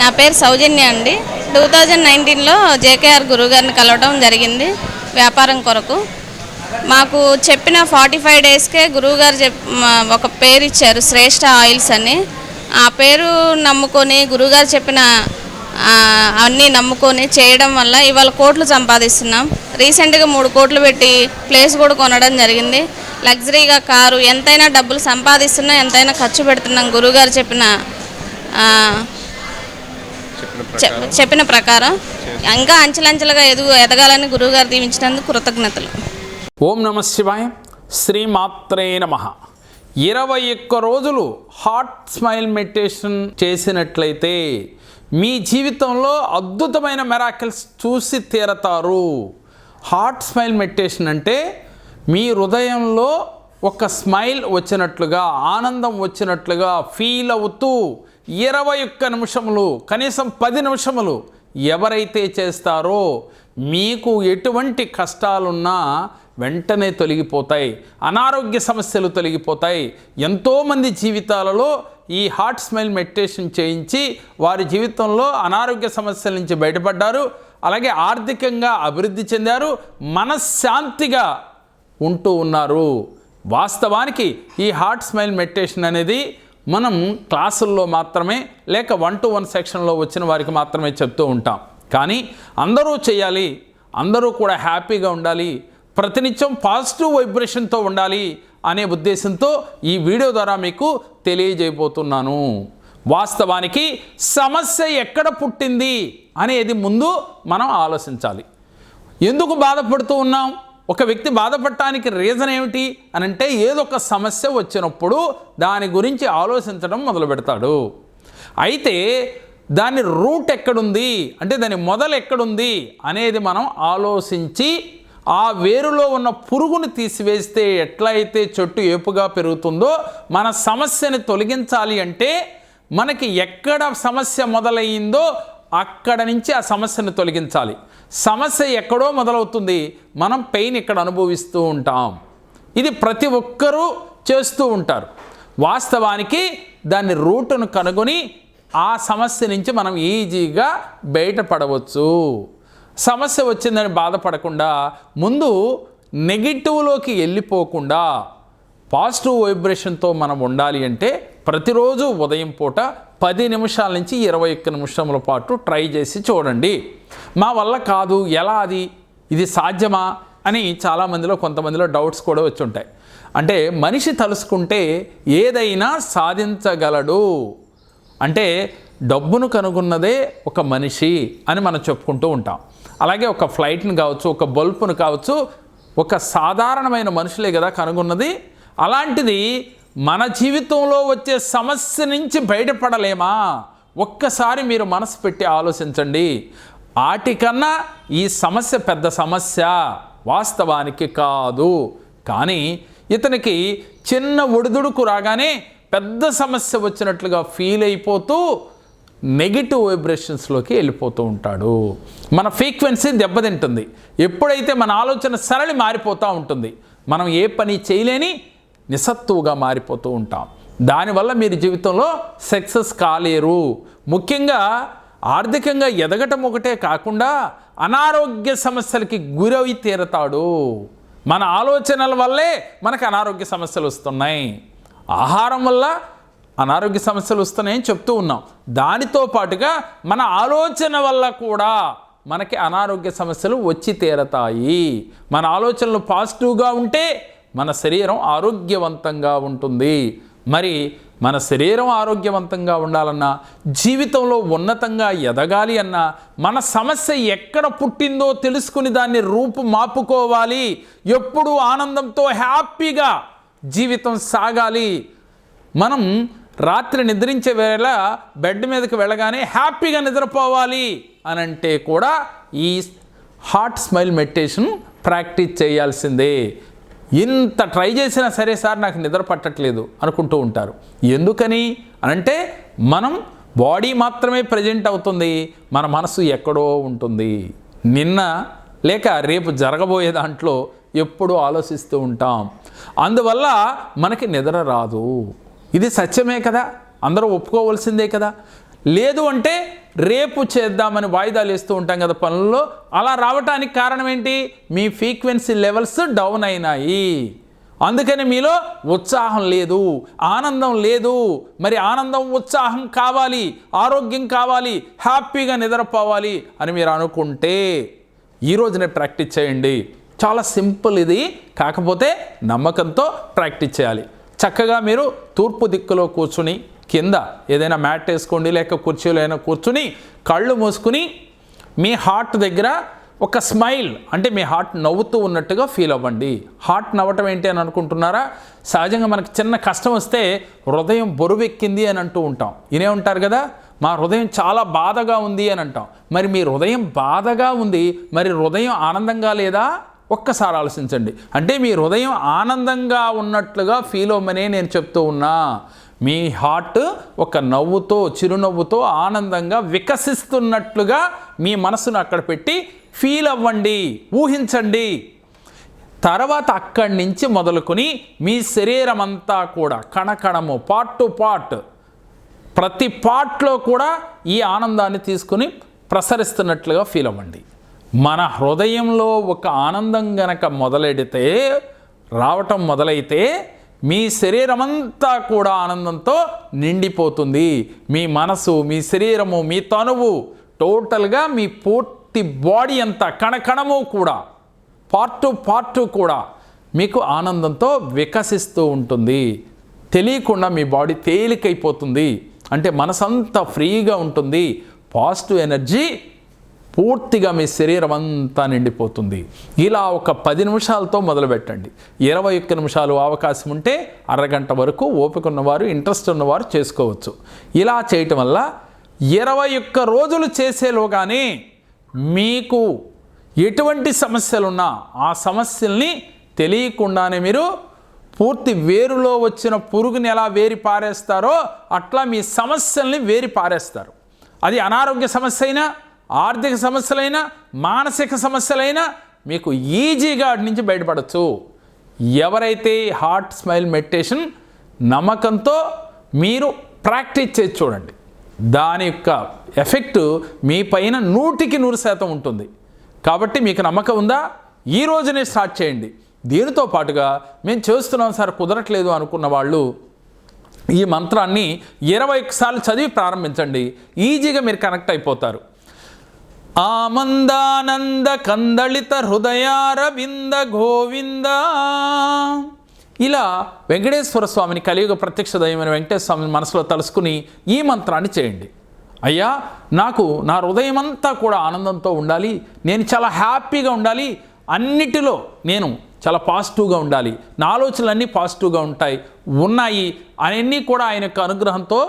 నా పేరు సౌజన్య అండి. టూ థౌజండ్ నైన్టీన్లో జేకేఆర్ గురుగారిని కలవడం జరిగింది వ్యాపారం కొరకు. మాకు చెప్పిన ఫార్టీ ఫైవ్ డేస్కే గురువుగారు చెప్ మా- ఒక పేరు ఇచ్చారు శ్రేష్ఠ ఆయిల్స్ అని. ఆ పేరు నమ్ముకొని గురువుగారు చెప్పిన అన్నీ నమ్ముకొని చేయడం వల్ల ఇవాళ కోట్లు సంపాదిస్తున్నాం. రీసెంట్గా మూడు కోట్లు పెట్టి ప్లేస్ కూడా కొనడం జరిగింది. లగ్జరీగా కారు ఎంతైనా డబ్బులు సంపాదిస్తున్నా ఎంతైనా ఖర్చు పెడుతున్నాం గురువుగారు చెప్పిన చెప్పిన ప్రకారం ఇంకా అంచెలంచెలుగా ఎదుగు ఎదగాలని గురువుగారు దీవించినందుకు కృతజ్ఞతలు. ఓం నమ శివాయ. శ్రీమాత్రే నమ. ఇరవై ఒక్క రోజులు హార్ట్ స్మైల్ మెడిటేషన్ చేసినట్లయితే మీ జీవితంలో అద్భుతమైన మెరాకిల్స్ చూసి తీరతారు. హార్ట్ స్మైల్ మెడిటేషన్ అంటే మీ హృదయంలో ఒక స్మైల్ వచ్చినట్లుగా ఆనందం వచ్చినట్లుగా ఫీల్ అవుతూ ఇరవై ఒక్క నిమిషములు కనీసం పది నిమిషములు ఎవరైతే చేస్తారో మీకు ఎటువంటి కష్టాలున్నా వెంటనే తొలగిపోతాయి. అనారోగ్య సమస్యలు తొలగిపోతాయి. ఎంతోమంది జీవితాలలో ఈ హార్ట్ స్మైల్ మెడిటేషన్ చేయించి వారి జీవితంలో అనారోగ్య సమస్యల నుంచి బయటపడ్డారు. అలాగే ఆర్థికంగా అభివృద్ధి చెందారు. మనశ్శాంతిగా ఉంటూ ఉన్నారు. వాస్తవానికి ఈ హార్ట్ స్మైల్ మెడిటేషన్ అనేది మనం క్లాసుల్లో మాత్రమే లేక వన్ టు వన్ సెక్షన్లో వచ్చిన వారికి మాత్రమే చెప్తూ ఉంటాం. కానీ అందరూ చేయాలి అందరూ కూడా హ్యాపీగా ఉండాలి ప్రతినిత్యం పాజిటివ్ వైబ్రేషన్తో ఉండాలి అనే ఉద్దేశంతో ఈ వీడియో ద్వారా మీకు తెలియజేయబోతున్నాను. వాస్తవానికి సమస్య ఎక్కడ పుట్టింది అనేది ముందు మనం ఆలోచించాలి. ఎందుకు బాధపడుతూ ఉన్నాం? ఒక వ్యక్తి బాధపడటానికి రీజన్ ఏమిటి అని అంటే ఏదో ఒక సమస్య వచ్చినప్పుడు దాని గురించి ఆలోచించడం మొదలు పెడతాడు అయితే దాని రూట్ ఎక్కడుంది? అంటే దాని మొదలు ఎక్కడుంది? అనేది మనం ఆలోచించి ఆ వేరులో ఉన్న పురుగును తీసివేస్తే ఎట్లయితే చెట్టు ఏపుగా పెరుగుతుందో మన సమస్యని తొలగించాలి అంటే మనకి ఎక్కడ సమస్య మొదలయ్యిందో అక్కడ నుంచి ఆ సమస్యను తొలగించాలి. సమస్య ఎక్కడో మొదలవుతుంది. మనం పెయిన్ ఇక్కడ అనుభవిస్తూ ఉంటాం. ఇది ప్రతి ఒక్కరూ చేస్తూ ఉంటారు. వాస్తవానికి దాని రూటును కనుగొని ఆ సమస్య నుంచి మనం ఈజీగా బయటపడవచ్చు. సమస్య వచ్చిందని బాధపడకుండా ముందు నెగిటివ్లోకి వెళ్ళిపోకుండా పాజిటివ్ వైబ్రేషన్తో మనం ఉండాలి అంటే ప్రతిరోజు ఉదయం పూట పది నిమిషాల నుంచి ఇరవై ఒక్క నిమిషముల పాటు ట్రై చేసి చూడండి. మా వల్ల కాదు ఎలా అది? ఇది సాధ్యమా? అని చాలామందిలో కొంతమందిలో డౌట్స్ కూడా వచ్చి ఉంటాయి అంటే మనిషి తలుసుకుంటే ఏదైనా సాధించగలడు. అంటే డబ్బును కనుగొన్నదే ఒక మనిషి అని మనం చెప్పుకుంటూ ఉంటాం. అలాగే ఒక ఫ్లైట్ని కావచ్చు ఒక బల్బును కావచ్చు ఒక సాధారణమైన మనుషులే కదా కనుగొన్నది. అలాంటిది మన జీవితంలో వచ్చే సమస్య నుంచి బయటపడలేమా? ఒక్కసారి మీరు మనసు పెట్టి ఆలోచించండి. వాటికన్నా ఈ సమస్య పెద్ద సమస్య వాస్తవానికి కాదు. కానీ ఇతనికి చిన్న ఒడిదుడుకు రాగానే పెద్ద సమస్య వచ్చినట్లుగా ఫీల్ అయిపోతూ నెగిటివ్ వైబ్రేషన్స్లోకి వెళ్ళిపోతూ ఉంటాడు. మన ఫ్రీక్వెన్సీ దెబ్బతింటుంది. ఎప్పుడైతే మన ఆలోచన సరళి మారిపోతూ ఉంటుంది. మనం ఏ పని చేయలేని నిస్సత్తువుగా మారిపోతూ ఉంటాం. దానివల్ల మీరు జీవితంలో సక్సెస్ కాలేరు. ముఖ్యంగా ఆర్థికంగా ఎదగటం ఒకటే కాకుండా అనారోగ్య సమస్యలకి గురవి తీరతాడు. మన ఆలోచనల వల్లే మనకు అనారోగ్య సమస్యలు వస్తున్నాయి. ఆహారం వల్ల అనారోగ్య సమస్యలు వస్తున్నాయని చెప్తూ ఉన్నాం. దానితో పాటుగా మన ఆలోచన వల్ల కూడా మనకి అనారోగ్య సమస్యలు వచ్చి తీరతాయి. మన ఆలోచనలు పాజిటివ్గా ఉంటే మన శరీరం ఆరోగ్యవంతంగా ఉంటుంది. మరి మన శరీరం ఆరోగ్యవంతంగా ఉండాలన్నా జీవితంలో ఉన్నతంగా ఎదగాలి అన్నా మన సమస్య ఎక్కడ పుట్టిందో తెలుసుకుని దాన్ని రూపు మాపుకోవాలి. ఎప్పుడు ఆనందంతో హ్యాపీగా జీవితం సాగాలి. మనం రాత్రి నిద్రించే వేళ బెడ్ మీదకి వెళ్ళగానే హ్యాపీగా నిద్రపోవాలి అని అంటే కూడా ఈ హార్ట్ స్మైల్ మెడిటేషన్ ప్రాక్టీస్ చేయాల్సిందే. ఇంత ట్రై చేసినా సరే సార్ నాకు నిద్ర పట్టట్లేదు అనుకుంటూ ఉంటారు. ఎందుకని అనంటే మనం బాడీ మాత్రమే ప్రజెంట్ అవుతుంది మన మనసు ఎక్కడో ఉంటుంది. నిన్న లేక రేపు జరగబోయే దాంట్లో ఎప్పుడూ ఆలోచిస్తూ ఉంటాం. అందువల్ల మనకి నిద్ర రాదు. ఇది సత్యమే కదా. అందరూ ఒప్పుకోవలసిందే కదా. లేదు అంటే రేపు చేద్దామని వాయిదాలు వేస్తూ ఉంటాం కదా పనుల్లో. అలా రావటానికి కారణం ఏంటి మీ ఫ్రీక్వెన్సీ లెవెల్స్ డౌన్ అయినాయి. అందుకని మీలో ఉత్సాహం లేదు ఆనందం లేదు. మరి ఆనందం ఉత్సాహం కావాలి ఆరోగ్యం కావాలి హ్యాపీగా నిద్రపోవాలి అని మీరు అనుకుంటే ఈ రోజునే ప్రాక్టీస్ చేయండి. చాలా సింపుల్ ఇది కాకపోతే నమ్మకంతో ప్రాక్టీస్ చేయాలి. చక్కగా మీరు తూర్పు దిక్కులో కూర్చుని కింద ఏదైనా మ్యాట్ వేసుకోండి లేక కుర్చీలో అయినా కూర్చుని కళ్ళు మూసుకుని మీ హార్ట్ దగ్గర ఒక స్మైల్ అంటే మీ హార్ట్ నవ్వుతూ ఉన్నట్టుగా ఫీల్ అవ్వండి. హార్ట్ నవ్వటం ఏంటి అని అనుకుంటున్నారా? సహజంగా మనకు చిన్న కష్టం వస్తే హృదయం బరువెక్కింది అని అంటూ ఉంటాం. ఇనే ఉంటారు కదా? మా హృదయం చాలా బాధగా ఉంది అని అంటాం. మరి మీ హృదయం బాధగా ఉంది మరి హృదయం ఆనందంగా లేదా? ఒక్కసారి ఆలోచించండి. అంటే మీ హృదయం ఆనందంగా ఉన్నట్లుగా ఫీల్ అవ్వమనే నేను చెప్తూ ఉన్నా. మీ హార్ట్ ఒక నవ్వుతో చిరునవ్వుతో ఆనందంగా వికసిస్తున్నట్లుగా మీ మనసును అక్కడ పెట్టి ఫీల్ అవ్వండి ఊహించండి. తర్వాత అక్కడి నుంచి మొదలుకొని మీ శరీరం అంతా కూడా కణకణము పార్ట్ టు పార్ట్ ప్రతి పార్ట్లో కూడా ఈ ఆనందాన్ని తీసుకుని ప్రసరిస్తున్నట్లుగా ఫీల్ అవ్వండి. మన హృదయంలో ఒక ఆనందం గనక మొదలెడితే రావటం మొదలైతే మీ శరీరమంతా కూడా ఆనందంతో నిండిపోతుంది. మీ మనసు మీ శరీరము మీ తనువు టోటల్గా మీ పూర్తి బాడీ అంతా కణకణము కూడా పార్ట్ పార్ట్ కూడా మీకు ఆనందంతో వికసిస్తూ ఉంటుంది. తెలియకుండా మీ బాడీ తేలికైపోతుంది. అంటే మనసంతా ఫ్రీగా ఉంటుంది. పాజిటివ్ ఎనర్జీ పూర్తిగా మీ శరీరం అంతా నిండిపోతుంది. ఇలా ఒక పది నిమిషాలతో మొదలుపెట్టండి. ఇరవై ఒక్క నిమిషాలు అవకాశం ఉంటే అరగంట వరకు ఓపిక ఉన్నవారు ఇంట్రెస్ట్ ఉన్నవారు చేసుకోవచ్చు. ఇలా చేయటం వల్ల ఇరవై ఒక్క రోజులు చేసేలోగానే మీకు ఎటువంటి సమస్యలున్నా ఆ సమస్యల్ని తెలియకుండానే మీరు పూర్తి వేరులో వచ్చిన పురుగుని ఎలా వేరి పారేస్తారో అట్లా మీ సమస్యల్ని వేరి పారేస్తారు. అది అనారోగ్య సమస్య అయినా ఆర్థిక సమస్యలైనా మానసిక సమస్యలైనా మీకు ఈజీగా వాటి నుంచి బయటపడచ్చు. ఎవరైతే హార్ట్ స్మైల్ మెడిటేషన్ నమ్మకంతో మీరు ప్రాక్టీస్ చేసి చూడండి. దాని యొక్క ఎఫెక్ట్ మీ పైన నూటికి నూరు శాతం ఉంటుంది. కాబట్టి మీకు నమ్మకం ఉందా? ఈ రోజునే స్టార్ట్ చేయండి. దీనితో పాటుగా మేము చేస్తున్నాం సార్ కుదరట్లేదు అనుకున్న వాళ్ళు ఈ మంత్రాన్ని ఇరవై సార్లు చదివి ప్రారంభించండి. ఈజీగా మీరు కనెక్ట్ అయిపోతారు. ఆమందానంద కందళిత హృదయారవింద గోవింద. ఇలా వెంకటేశ్వర స్వామిని కలియుగ ప్రత్యక్ష దైవమైన వెంకటేశ్వర స్వామిని మనసులో తలుసుకుని ఈ మంత్రాన్ని చేయండి. అయ్యా నాకు నా హృదయం అంతా కూడా ఆనందంతో ఉండాలి నేను చాలా హ్యాపీగా ఉండాలి అన్నిటిలో నేను చాలా పాజిటివ్గా ఉండాలి నా ఆలోచనలు అన్నీ పాజిటివ్గా ఉంటాయి ఉన్నాయి అవన్నీ కూడా ఆయన యొక్క అనుగ్రహంతో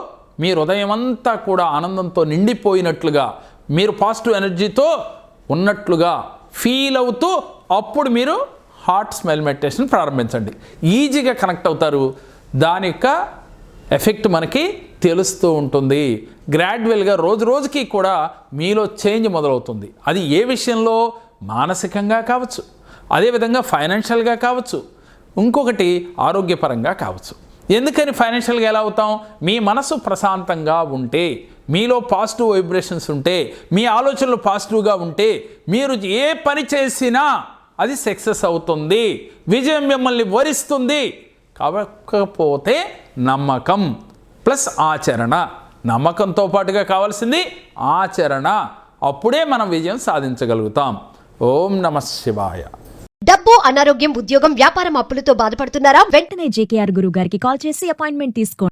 మీ హృదయం అంతా కూడా ఆనందంతో నిండిపోయినట్లుగా మీరు పాజిటివ్ ఎనర్జీతో ఉన్నట్లుగా ఫీల్ అవుతూ అప్పుడు మీరు హార్ట్ స్మెల్ మెడిటేషన్ ప్రారంభించండి. ఈజీగా కనెక్ట్ అవుతారు. దాని యొక్క ఎఫెక్ట్ మనకి తెలుస్తూ ఉంటుంది. గ్రాడ్యువల్గా రోజు రోజుకి కూడా మీలో చేంజ్ మొదలవుతుంది. అది ఏ విషయంలో? మానసికంగా కావచ్చు. అదేవిధంగా ఫైనాన్షియల్గా కావచ్చు. ఇంకొకటి ఆరోగ్యపరంగా కావచ్చు. ఎందుకని ఫైనాన్షియల్గా ఎలా అవుతాం? మీ మనసు ప్రశాంతంగా ఉంటే మీలో పాజిటివ్ వైబ్రేషన్స్ ఉంటే మీ ఆలోచనలు పాజిటివ్గా ఉంటే మీరు ఏ పని చేసినా అది సక్సెస్ అవుతుంది. విజయం మిమ్మల్ని వరిస్తుంది. కాకపోతే నమ్మకం ప్లస్ ఆచరణ. నమ్మకంతో పాటుగా కావాల్సింది ఆచరణ. అప్పుడే మనం విజయం సాధించగలుగుతాం. ఓం నమ శివాయ. డబ్బు అనారోగ్యం ఉద్యోగం వ్యాపారం అప్పులతో బాధపడుతున్నారా? వెంటనే జేకేఆర్ గురువు గారికి కాల్ చేసి అపాయింట్మెంట్ తీసుకోండి.